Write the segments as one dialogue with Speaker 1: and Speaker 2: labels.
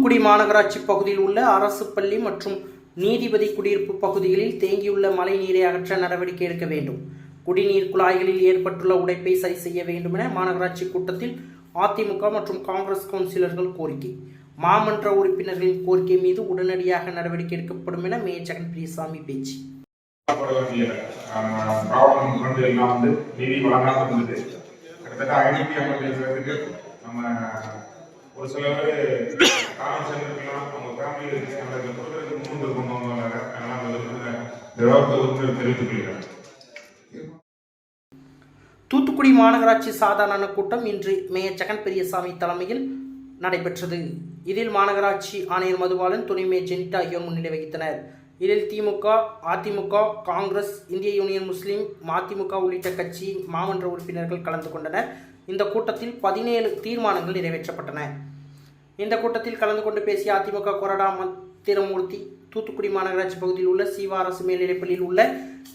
Speaker 1: தூத்துக்குடி மாநகராட்சி பகுதியில் உள்ள அரசு பள்ளி மற்றும் நீதிபதி குடியிருப்பு பகுதிகளில் தேங்கியுள்ள மழை நீரை அகற்ற நடவடிக்கை எடுக்க வேண்டும். குடிநீர் குழாய்களில் ஏற்பட்டுள்ள உடைப்பை சரி செய்ய வேண்டும் என மாநகராட்சி கூட்டத்தில் அதிமுக மற்றும் காங்கிரஸ் கவுன்சிலர்கள் கோரிக்கை. மாமன்ற உறுப்பினர்களின் கோரிக்கை மீது உடனடியாக நடவடிக்கை எடுக்கப்படும் என மேயர் ஜெகன் பிரியசாமி பேச்சு.
Speaker 2: எல்லாம் வந்து நிதி இருந்தது கிட்டத்தட்ட ஐநூத்தி ஐம்பது நம்ம ஒரு சில பேர் காலம் சென்றிருக்கலாம் அவங்க ஃபேமிலி அந்த கொடுக்கறதுக்கு முன் கொண்டு வந்தாங்க அதனால அந்த இந்த விவரத்தை உறுப்பினர் தெரிவித்துக் கொள்கிறேன்.
Speaker 1: தூத்துக்குடி மாநகராட்சி சாதாரண கூட்டம் இன்று மேயர் ஜெகன் பெரியசாமி தலைமையில் நடைபெற்றது. இதில் மாநகராட்சி ஆணையர் மதுபாலன் துணை மேயர் ஜெனிட்டா ஆகியோர் முன்னிலை வகித்தனர். இதில் திமுக அதிமுக காங்கிரஸ் இந்திய யூனியன் முஸ்லீம் மதிமுக உள்ளிட்ட கட்சியின் மாமன்ற உறுப்பினர்கள் கலந்து கொண்டனர். இந்த கூட்டத்தில் பதினேழு தீர்மானங்கள் நிறைவேற்றப்பட்டன. இந்த கூட்டத்தில் கலந்து கொண்டு பேசிய அதிமுக கொறடா மந்திரமூர்த்தி தூத்துக்குடி மாநகராட்சி பகுதியில் உள்ள சீவா அரசு மேல்நிலைப்பள்ளியில் உள்ள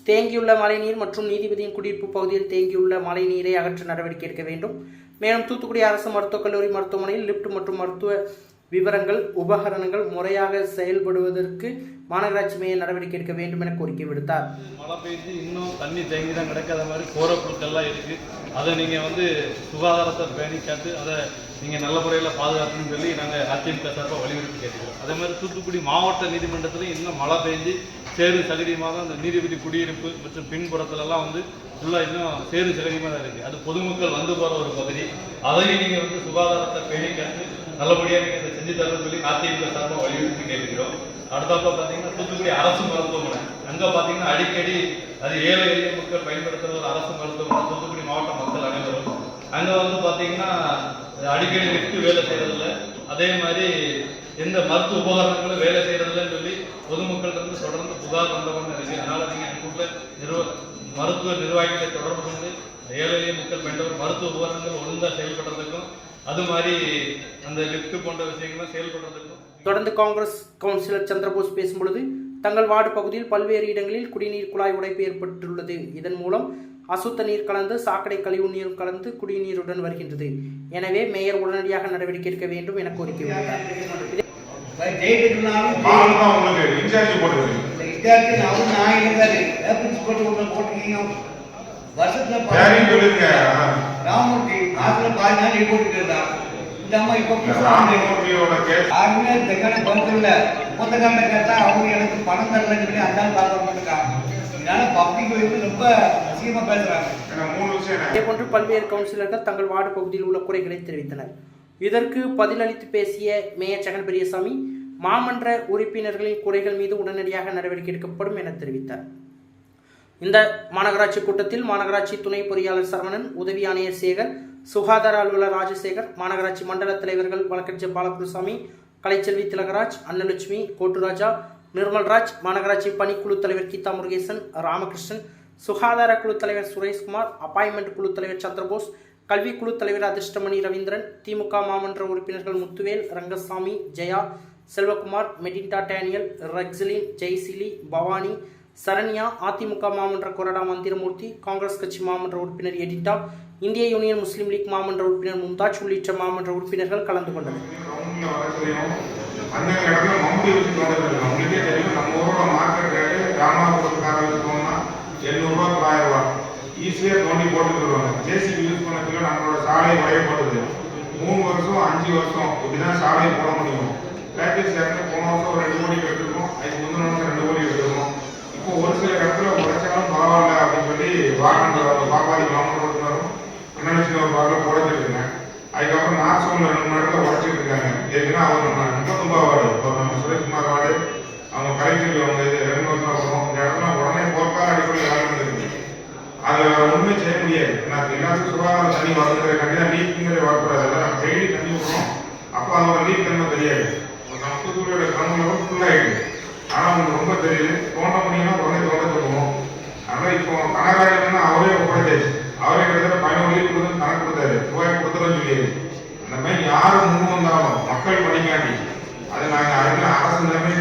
Speaker 1: தேங்கியுள்ள மழைநீர் மற்றும் நீதிபதியின் குடியிருப்பு பகுதியில் தேங்கியுள்ள மழைநீரை அகற்ற நடவடிக்கை எடுக்க வேண்டும். மேலும் தூத்துக்குடி அரசு மருத்துவக் கல்லூரி மருத்துவமனையில் லிப்ட் மற்றும் மருத்துவ விவரங்கள் உபகரணங்கள் முறையாக செயல்படுவதற்கு மாநகராட்சி மேயர் நடவடிக்கை எடுக்க வேண்டும் என கோரிக்கை விடுத்தார்.
Speaker 3: மழை பெய்து இன்னும் தண்ணி தேங்கி தான் கிடக்காத மாதிரி கோரப்புழுக்கள்லாம் இருக்குது அதை நீங்கள் வந்து சுகாதாரத்தை பேணி காத்து அதை நீங்கள் நல்ல முறையில் பாதுகாக்கணும்னு சொல்லி நாங்கள் அதிமுக சார்பாக வலியுறுத்தி கேட்டுக்கிறோம். அதே மாதிரி தூத்துக்குடி மாவட்ட நீதிமன்றத்திலையும் இன்னும் மழை பெய்ஞ்சு சேரு சகதியமாக அந்த நீதிபதி குடியிருப்பு மற்றும் பின்புறத்துலலாம் வந்து ஃபுல்லாக இன்னும் சேரு சகதியமாக தான் இருக்குது அது பொதுமக்கள் வந்து போகிற ஒரு பகுதி. அதையும் நீங்கள் வந்து சுகாதாரத்தை பேணி காத்து நல்லபடியாக நீங்கள் இதை செஞ்சு தரணும்னு சொல்லி அதிமுக சார்பாக வலியுறுத்தி கேட்கிறோம் அடுத்தப்ப பார்த்தீங்கன்னா தூத்துக்குடி அரசு மருத்துவமனை. அங்கே பார்த்தீங்கன்னா அடிக்கடி அது ஏழை எளிய மக்கள் பயன்படுத்துகிற ஒரு அரசு மருத்துவமனை தூத்துக்குடி மாவட்ட மக்கள் அனைவரும். அங்கே வந்து பார்த்தீங்கன்னா அடிக்கடி லிஃப்ட் வேலை செய்யறதில்ல. அதே மாதிரி எந்த மருத்துவ உபகரணங்களும் வேலை செய்கிறதில்லன்னு சொல்லி பொதுமக்கள் வந்து தொடர்ந்து புகார் வந்தவங்க இருக்கு. அதனால் நீங்கள் எனக்குள்ள நிர்வ மருத்துவ நிர்வாகிகளை தொடர்பு கொண்டு ஏழை எளிய மக்கள் பயன்படுற மருத்துவ உபகரணங்கள் ஒழுங்காக செயல்படுறதுக்கும் அது மாதிரி அந்த லிஃப்ட் போன்ற விஷயங்கள்லாம் செயல்படுறதுக்கும்
Speaker 1: தொடர்ந்து காங்கிரஸ் கவுன்சிலர் சந்திரபோஸ் பேசும்பொழுது தங்கள் வார்டு பகுதியில் பல்வேறு இடங்களில் குடிநீர் குழாய் உடைப்பு ஏற்பட்டுள்ளது. இதன் மூலம் அசுத்த நீர் கலந்து சாக்கடை கழிவு நீர் கலந்து குடிநீருடன் வருகின்றது. எனவே மேயர் உடனடியாக நடவடிக்கை எடுக்க வேண்டும் என கோரிக்கை விடுத்தார்
Speaker 4: வருஷத்துல ராமூர்த்தி மாசத்துல பாதி நாள் இருந்தான் இந்த அம்மா இப்ப யாருமே இந்த கடை கேட்டா அவங்க எனக்கு பணம் தரலன்னு சொல்லி அந்த ஆள் பார்க்க இதனால பப்ளிக் ரொம்ப?
Speaker 1: இதேபோன்று பல்வேறு கவுன்சிலர்கள் தங்கள் வார்டு பகுதியில் உள்ள குறைகளை தெரிவித்தனர். இதற்கு பதிலளித்து பேசிய மேயர் ஜெகன் பெரியசாமி மாமன்ற உறுப்பினர்களின் குறைகள் மீது உடனடியாக நடவடிக்கை எடுக்கப்படும் என தெரிவித்தார். இந்த மாநகராட்சி கூட்டத்தில் மாநகராட்சி துணை பொறியாளர் சரவணன் உதவி ஆணையர் சேகர் சுகாதார அலுவலர் ராஜசேகர் மாநகராட்சி மண்டல தலைவர்கள் வழக்கறிஞர் பாலகுருசாமி கலைச்செல்வி திலகராஜ் அன்னலட்சுமி கோட்டுராஜா நிர்மல்ராஜ் மாநகராட்சி பணிக்குழு தலைவர் கீதா முருகேசன் ராமகிருஷ்ணன் சுகாதார குழு தலைவர் சுரேஷ்குமார் அப்பாயின்மெண்ட் குழு தலைவர் சந்திரபோஸ் கல்வி குழு தலைவர் அதிர்ஷ்டமணி ரவீந்திரன் திமுக மாமன்ற உறுப்பினர்கள் முத்துவேல் ரங்கசாமி ஜெயா செல்வகுமார் மெடிண்டா டேனியல் ரெக்ஸலின் ஜெய்சிலி பவானி சரண்யா அதிமுக மாமன்ற கொறடா மந்திரமூர்த்தி காங்கிரஸ் கட்சி மாமன்ற உறுப்பினர் எடிட்டா இந்திய யூனியன் முஸ்லீம் லீக் மாமன்ற உறுப்பினர் மும்தாஜ் உள்ளிட்ட மாமன்ற உறுப்பினர்கள் கலந்து கொண்டனர்.
Speaker 2: அந்த இடத்துல மம்பி வச்சு தோண்டது உங்களுக்கே தொள்ளாயிரம் ரூபா ஈஸியாக தோண்டி போட்டு வருவாங்க ஜேசிபி யூஸ் பண்ணதுல நம்மளோட சாலை உடையப்படுது மூணு வருஷம் அஞ்சு வருஷம் இப்படிதான் சாலை போட முடியும் பேக்கேஜ் சேர்ந்து போன வருஷம் ஒரு ரெண்டு கோடி எடுத்துருக்கோம் அதுக்கு முந்தின வருஷம் ரெண்டு கோடி எடுத்துருக்கோம் ஒரு சில இடத்துல உடைச்சாலும் பரவாயில்ல அப்படின்னு சொல்லி வாகனம் பாப்பாதி மாமன்றம் அண்ணன் ஒரு பாட்டில் உடைச்சிருக்குங்க. அதுக்கப்புறம் நாசூரில் ரெண்டு மணி நேரத்தில் உடச்சிட்டு இருக்காங்க. ஏற்கனவே அவர் நம்ம முப்பத்தொம்பா வார்டு இப்போ நம்ம சுரேஷ்குமார் வார்டு அவங்க கலைச்செல்வி அவங்க இது ரெண்டு வருஷம் அப்புறம் இந்த இடத்துல உடனே போர்க்கால அடிப்படையில் வேலை நடந்துருக்கு. அதில் ஒன்றுமே செய்ய முடியாது. நான் எல்லாத்துக்கும் சுகாதார தண்ணி வரதுங்கிற கண்டி தான் லீக்குங்கிற வரக்கூடாது. அதான் டெய்லி தண்ணி விடுறோம். அப்போ அதோட லீக் தன்மை தெரியாது. நம்ம தூத்துக்குடியோட கிரௌண்ட் ஃபுல்லாகிடுது ஆனால் உங்களுக்கு ரொம்ப தெரியுது. தோண்ட முடியும்னா உடனே தோண்ட சொல்லுவோம். அதனால் இப்போ கணக்காரங்கன்னா அவரே ஒப்படைச்சாச்சு அவரே கிட்டத்தட்ட பதினோரு லீட் கொடுத்து கணக்கு கொடுத்தாரு. ரூபாய் கொடுத்துருன்னு சொல்லியாரு அந்த மாதிரி யாரும் முன் வந்தாலும் மக்கள் பணிக்காண்டி அதை நாங்கள் அதுக்கு அரசு நிலைமை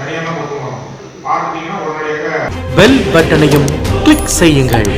Speaker 2: தனியாக தான் கொடுத்துருவோம் பார்த்துட்டீங்கன்னா உடனடியாக
Speaker 5: பெல் பட்டனையும் கிளிக் செய்யுங்கள்.